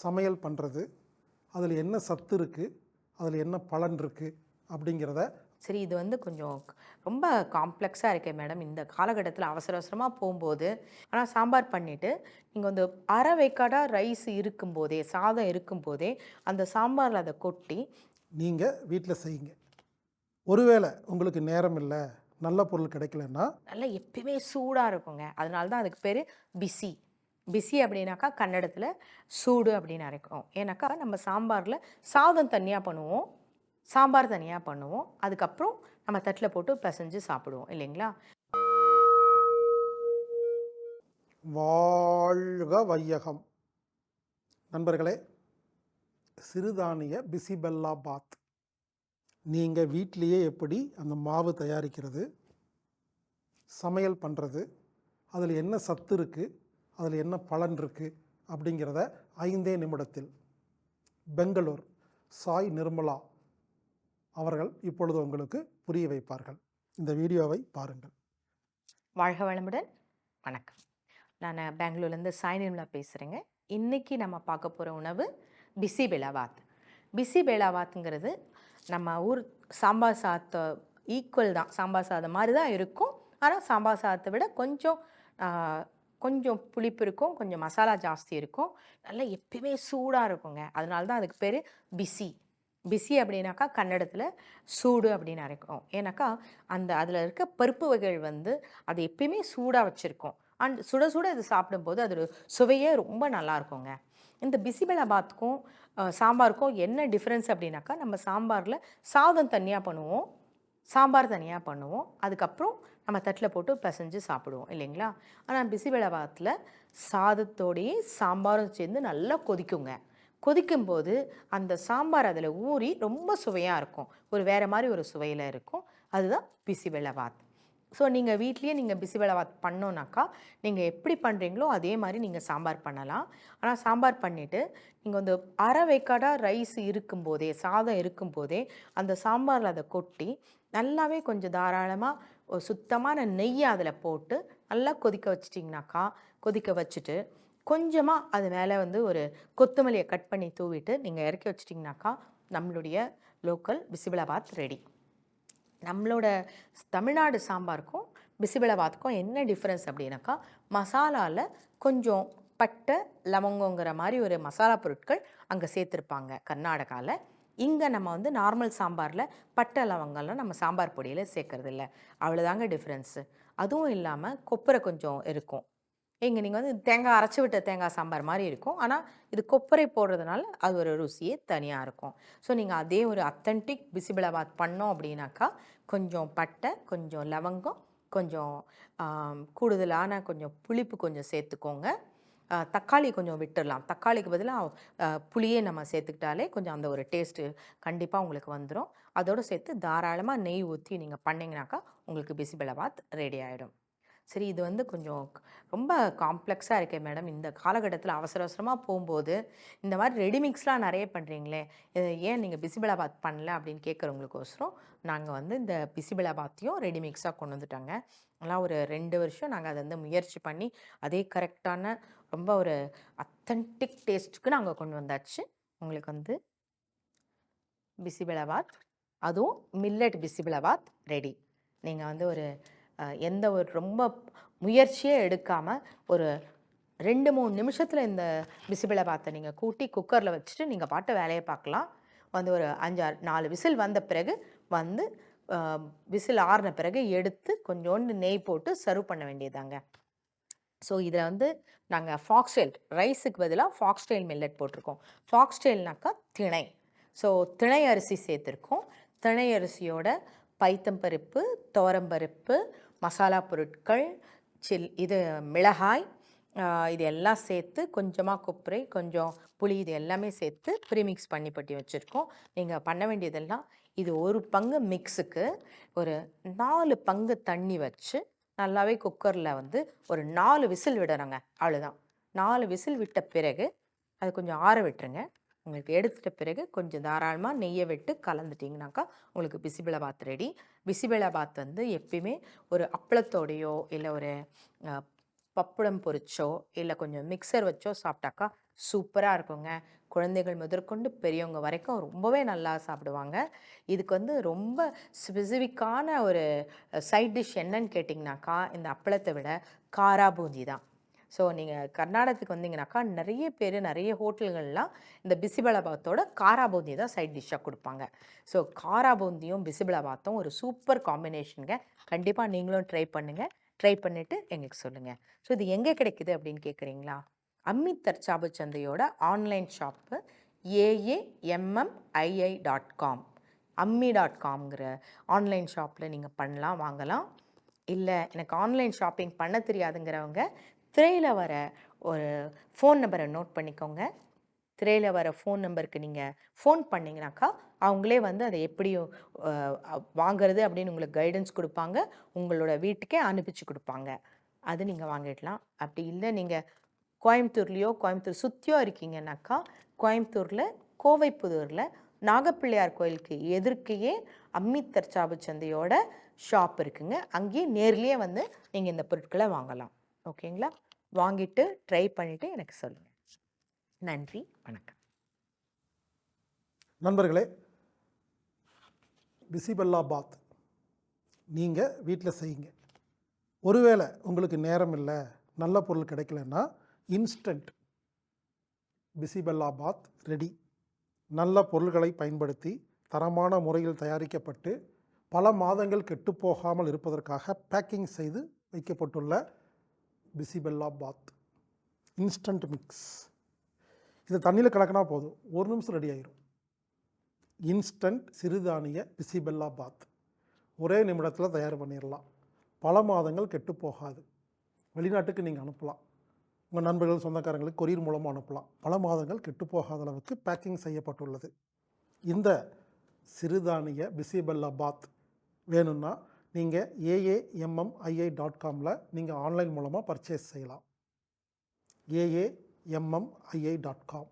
சமையல் பண்ணுறது அதில் என்ன சத்து இருக்குது அதில் என்ன பலன் இருக்குது அப்படிங்கிறத சரி இது வந்து கொஞ்சம் ரொம்ப காம்ப்ளெக்ஸாக இருக்கே மேடம். இந்த காலகட்டத்தில் அவசர அவசரமாக போகும்போது ஆனால் சாம்பார் பண்ணிவிட்டு நீங்கள் வந்து அரை வேக்காடாக ரைஸ் இருக்கும்போதே சாதம் இருக்கும்போதே அந்த சாம்பாரில் அதை கொட்டி நீங்கள் வீட்டில் செய்யுங்க. ஒருவேளை உங்களுக்கு நேரம் இல்லை நல்ல பொருள் கிடைக்கலன்னா நல்லா எப்பயுமே சூடாக இருக்குங்க. அதனால தான் அதுக்கு பேர் பிசி பிஸி அப்படின்னாக்கா கன்னடத்தில் சூடு அப்படின்னு அரைக்கும் ஏன்னாக்கா நம்ம சாம்பாரில் சாதம் தனியாக பண்ணுவோம். சாம்பார் தனியாக பண்ணுவோம். அதுக்கப்புறம் நம்ம தட்டில் போட்டு பிசைஞ்சு சாப்பிடுவோம். இல்லைங்களா? வாழ்க வையகம். நண்பர்களே சிறுதானிய பிசிபெல்லா பாத். நீங்கள் வீட்லேயே எப்படி அந்த மாவு தயாரிக்கிறது சமையல் பண்ணுறது அதில் என்ன சத்து இருக்குது அதில் என்ன பலன் இருக்குது அப்படிங்கிறத ஐந்தே நிமிடத்தில் பெங்களூர் சாய் நிர்மலா அவர்கள் இப்பொழுது உங்களுக்கு புரிய வைப்பார்கள். இந்த வீடியோவை பாருங்கள். வாழ்க வளமுடன். வணக்கம். நான் பெங்களூர்லேருந்து சாய் நிர்மலா பேசுகிறேங்க இன்றைக்கி நம்ம பார்க்க போகிற உணவு பிசி பெலாவாத். பிசி பெலாவாத்துங்கிறது நம்ம ஊர் சாம்பார் சாதத்தை ஈக்குவல் தான். சாம்பார் சாதம் மாதிரி தான் இருக்கும். ஆனால் சாம்பார் சாதத்தை விட கொஞ்சம் கொஞ்சம் புளிப்பு இருக்கும் கொஞ்சம் மசாலா ஜாஸ்தி இருக்கும். நல்லா எப்பயுமே சூடாக இருக்குங்க. அதனால தான் அதுக்கு பேர் பிசி. பிசி அப்படின்னாக்கா கன்னடத்தில் சூடு அப்படின்னு அரைக்கும் ஏன்னாக்கா அந்த அதில் இருக்க பருப்பு வகைகள் வந்து அது எப்பயுமே சூடாக வச்சுருக்கோம். அண்ட் சுட சுட இது சாப்பிடும்போது அதோட சுவையே ரொம்ப நல்லா இருக்குங்க. இந்த பிசிபெலாபாத்துக்கும் சாம்பாருக்கும் என்ன டிஃப்ரென்ஸ் அப்படின்னாக்கா நம்ம சாம்பாரில் சாதம் தனியாக பண்ணுவோம். சாம்பார் தனியாக பண்ணுவோம். அதுக்கப்புறம் நம்ம தட்டில் போட்டு பிசைஞ்சு சாப்பிடுவோம் இல்லைங்களா? ஆனால் பிசிபெலாபாத்தில் சாதத்தோடையும் சாம்பாரும் சேர்ந்து நல்லா கொதிக்குங்க. கொதிக்கும்போது அந்த சாம்பார் அதில் ஊறி ரொம்ப சுவையாக இருக்கும். ஒரு வேறு மாதிரி ஒரு சுவையில் இருக்கும். அதுதான் பிசிபெலாபாத் ஸோ நீங்கள் வீட்லேயே நீங்கள் பிசிபெலாபாத் பண்ணோன்னாக்கா நீங்கள் எப்படி பண்ணுறீங்களோ அதே மாதிரி நீங்கள் சாம்பார் பண்ணலாம். ஆனால் சாம்பார் பண்ணிவிட்டு நீங்கள் வந்து அரை வைக்காடாக ரைஸ் இருக்கும்போதே சாதம் இருக்கும்போதே அந்த சாம்பாரில் அதை கொட்டி நல்லாவே கொஞ்சம் தாராளமாக ஒரு சுத்தமான நெய்யை அதில் போட்டு நல்லா கொதிக்க வச்சிட்டிங்கனாக்கா கொதிக்க வச்சுட்டு கொஞ்சமாக அது மேலே வந்து ஒரு கொத்தமல்லியை கட் பண்ணி தூவிட்டு நீங்கள் இறக்கி வச்சிட்டிங்கனாக்கா நம்மளுடைய லோக்கல் பிசிபெலாபாத் ரெடி. நம்மளோட தமிழ்நாடு சாம்பாருக்கும் பிசிபெலாபாத்துக்கும் என்ன டிஃப்ரென்ஸ் அப்படின்னாக்கா மசாலாவில் கொஞ்சம் பட்டை லவங்கங்கிற மாதிரி ஒரு மசாலா பொருட்கள் அங்கே சேர்த்துருப்பாங்க கர்நாடகாவில் இங்கே நம்ம வந்து நார்மல் சாம்பாரில் பட்டை லவங்கம்லாம் நம்ம சாம்பார் பொடியில் சேர்க்கறது இல்லை அவ்வளோதாங்க டிஃப்ரென்ஸு அதுவும் இல்லாமல் கொப்பரை கொஞ்சம் இருக்கும். இங்கே நீங்கள் வந்து தேங்காய் அரைச்சி விட்ட தேங்காய் சாம்பார் மாதிரி இருக்கும். ஆனால் இது கொப்பரை போடுறதுனால அது ஒரு ருசியே தனியாக இருக்கும். ஸோ நீங்கள் அதே ஒரு அத்தன்டிக் பிசிபிளாபாத் பண்ணோம் அப்படின்னாக்கா கொஞ்சம் பட்டை கொஞ்சம் லவங்கம் கொஞ்சம் கூடுதலான கொஞ்சம் புளிப்பு கொஞ்சம் சேர்த்துக்கோங்க. தக்காளி கொஞ்சம் விட்டுடலாம் தக்காளிக்கு பதிலாக புளியே நம்ம சேர்த்துக்கிட்டாலே கொஞ்சம் அந்த ஒரு டேஸ்ட்டு கண்டிப்பாக உங்களுக்கு வந்துடும் அதோடு சேர்த்து தாராளமாக நெய் ஊற்றி நீங்கள் பண்ணிங்கனாக்கா உங்களுக்கு பிசிபலபாத் ரெடி ஆகிடும் சரி இது வந்து கொஞ்சம் ரொம்ப காம்ப்ளெக்ஸாக இருக்கே மேடம் இந்த காலகட்டத்தில் அவசர அவசரமாக போகும்போது இந்த மாதிரி ரெடிமிக்ஸ்லாம் நிறைய பண்ணுறீங்களே ஏன் நீங்கள் பிசிபெலாபாத் பண்ணல அப்படின்னு கேட்குறவங்களுக்கோசரம் நாங்கள் வந்து இந்த பிசிபெலாபாத்தையும் ரெடிமிக்ஸாக கொண்டு வந்துட்டாங்க. அதெல்லாம் ஒரு ரெண்டு வருஷம் நாங்கள் அதை வந்து முயற்சி பண்ணி அதே கரெக்டான ரொம்ப ஒரு அத்தன்டிக் டேஸ்ட்டுக்கு நாங்கள் கொண்டு வந்தாச்சு. உங்களுக்கு வந்து பிசிபிளவாத் அதுவும் மில்லட் பிசிபிளவாத் ரெடி நீங்கள் வந்து ஒரு எந்த ஒரு ரொம்ப முயற்சியே எடுக்காமல் ஒரு ரெண்டு மூணு நிமிஷத்தில் இந்த பிசிபிளவாத்தை நீங்கள் கூட்டி குக்கரில் வச்சுட்டு நீங்கள் பாட்டு வேலையை பார்க்கலாம். வந்து ஒரு அஞ்சாறு நாலு விசில் வந்த பிறகு வந்து விசில் ஆறின பிறகு எடுத்து கொஞ்சோண்டு நெய் போட்டு சர்வ் பண்ண வேண்டியதாங்க. ஸோ இதில் வந்து நாங்கள் ஃபாக்ஸ்டெயில் ரைஸுக்கு பதிலாக ஃபாக்ஸ்டெயில் மில்லட் போட்டிருக்கோம். ஃபாக்ஸ்டெயில்னாக்கா திணை. ஸோ திணை அரிசி சேர்த்துருக்கோம். திணை அரிசியோட பைத்தம்பருப்பு துவரம்பருப்பு மசாலா பொருட்கள் சில் இது மிளகாய் இது எல்லாம் சேர்த்து கொஞ்சமாக கொப்பரை கொஞ்சம் புளி இது எல்லாமே சேர்த்து ப்ரீமிக்ஸ் பண்ணி பட்டி வச்சுருக்கோம். நீங்கள் பண்ண வேண்டியதெல்லாம் இது ஒரு பங்கு மிக்ஸுக்கு ஒரு நாலு பங்கு தண்ணி வச்சு நல்லாவே குக்கரில் வந்து ஒரு நாலு விசில் விடணுங்க அவ்வளோதான் நாலு விசில் விட்ட பிறகு அது கொஞ்சம் ஆற விட்டுருங்க. உங்களுக்கு எடுத்துட்ட பிறகு கொஞ்சம் தாராளமாக நெய்யை விட்டு கலந்துட்டிங்கனாக்கா உங்களுக்கு பிசிபிளபாத் ரெடி பிசிபிளபாத் வந்து எப்பயுமே ஒரு அப்பளத்தோடையோ இல்லை ஒரு பப்புடம் பொரிச்சோ இல்லை கொஞ்சம் மிக்சர் வச்சோ சாப்பிட்டாக்கா சூப்பராக இருக்குங்க. குழந்தைகள் முதற்கொண்டு பெரியவங்க வரைக்கும் ரொம்பவே நல்லா சாப்பிடுவாங்க இதுக்கு வந்து ரொம்ப ஸ்பெசிஃபிக்கான ஒரு சைட் டிஷ் என்னன்னு கேட்டிங்கனாக்கா இந்த அப்பளத்தை விட காரா பூந்தி தான். ஸோ நீங்கள் கர்நாடகத்துக்கு வந்தீங்கனாக்கா நிறைய பேர் நிறைய ஹோட்டல்கள்லாம் இந்த பிசிபலாபாத்தோட காரா பூந்தி தான் சைட் டிஷ்ஷாக கொடுப்பாங்க. ஸோ காரா பூந்தியும் பிசிபலாபாத்தும் ஒரு சூப்பர் காம்பினேஷனுங்க. கண்டிப்பாக நீங்களும் ட்ரை பண்ணுங்கள் ட்ரை பண்ணிவிட்டு எங்களுக்கு சொல்லுங்கள் ஸோ இது எங்கே கிடைக்குது அப்படின்னு கேட்குறீங்களா? அம்மி தற்சாபு சந்தையோட online shop A A M M I I dot com Ammi dot காம்ங்கிற online ஷாப்பில் நீங்கள் பண்ணலாம் வாங்கலாம். இல்லை எனக்கு ஆன்லைன் ஷாப்பிங் பண்ண தெரியாதுங்கிறவங்க திரையில் வர ஒரு ஃபோன் நம்பரை நோட் பண்ணிக்கோங்க. திரையில் வர ஃபோன் நம்பருக்கு நீங்கள் ஃபோன் பண்ணிங்கனாக்கா அவங்களே வந்து அதை எப்படி வாங்கிறது வாங்குறது அப்படின்னு உங்களுக்கு கைடன்ஸ் கொடுப்பாங்க. உங்களோட வீட்டுக்கே அனுப்பிச்சு கொடுப்பாங்க. அது நீங்கள் வாங்கிடலாம். அப்படி இல்லை நீங்கள் கோயம்புத்தூர்லேயோ கோயம்புத்தூர் சுற்றியோ இருக்கீங்கனாக்கா கோயம்புத்தூரில் கோவைப்புதூரில் நாகப்பிள்ளையார் கோயிலுக்கு எதிர்க்கையே அம்மித்தர் தற்சாப்பு சந்தையோட ஷாப் இருக்குங்க. அங்கேயே நேர்லேயே வந்து நீங்கள் இந்த பொருட்களை வாங்கலாம். ஓகேங்களா? வாங்கிட்டு ட்ரை பண்ணிவிட்டு எனக்கு சொல்லுங்கள் நன்றி வணக்கம். நண்பர்களே பிசிபெல்லா பாத் நீங்கள் வீட்டில் செய்யுங்க. ஒருவேளை உங்களுக்கு நேரம் இல்லை நல்ல பொருள் கிடைக்கலன்னா இன்ஸ்டன்ட் பிசிபெல்லா பாத் ரெடி. நல்ல பொருள்களை பயன்படுத்தி தரமான முறையில் தயாரிக்கப்பட்டு பல மாதங்கள் கெட்டுப்போகாமல் இருப்பதற்காக பேக்கிங் செய்து வைக்கப்பட்டுள்ள பிசிபெல்லா பாத் இன்ஸ்டன்ட் மிக்ஸ். இதை தண்ணியில் கலக்கினா போதும். ஒரு நிமிஷம் ரெடி ஆயிரும். இன்ஸ்டன்ட் சிறுதானிய பிசிபெல்லா பாத் ஒரே நிமிடத்தில் தயார் பண்ணிடலாம் பல மாதங்கள் கெட்டு போகாது. வெளிநாட்டுக்கு நீங்கள் அனுப்பலாம். உங்கள் நண்பர்கள் சொந்தக்காரங்களுக்கு கொரியர் மூலமாக அனுப்பலாம். பல மாதங்கள் கெட்டு போகாத அளவுக்கு பேக்கிங் செய்யப்பட்டுள்ளது. இந்த சிறுதானிய பிசிபெல்லா பாத் வேணும்னா நீங்கள் ஏஏஎம்எம்ஐஐ டாட் காமில் நீங்கள் ஆன்லைன் மூலமாக பர்ச்சேஸ் செய்யலாம். A A M M I I dot com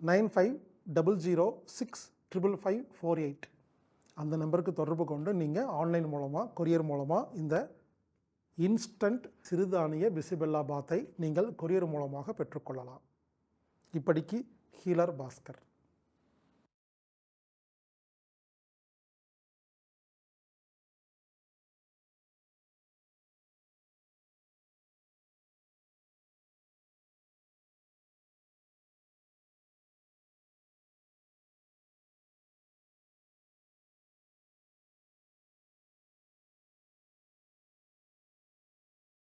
nine five double zero six triple five four eight அந்த நம்பருக்கு தொடர்பு கொண்டு நீங்கள் ஆன்லைன் மூலமாக கொரியர் மூலமாக இந்த இன்ஸ்டன்ட் சிறுதானிய பிசிபெல்லா பாத்தை நீங்கள் கொரியர் மூலமாக பெற்றுக்கொள்ளலாம். இப்படிக்கு ஹீலர் பாஸ்கர்.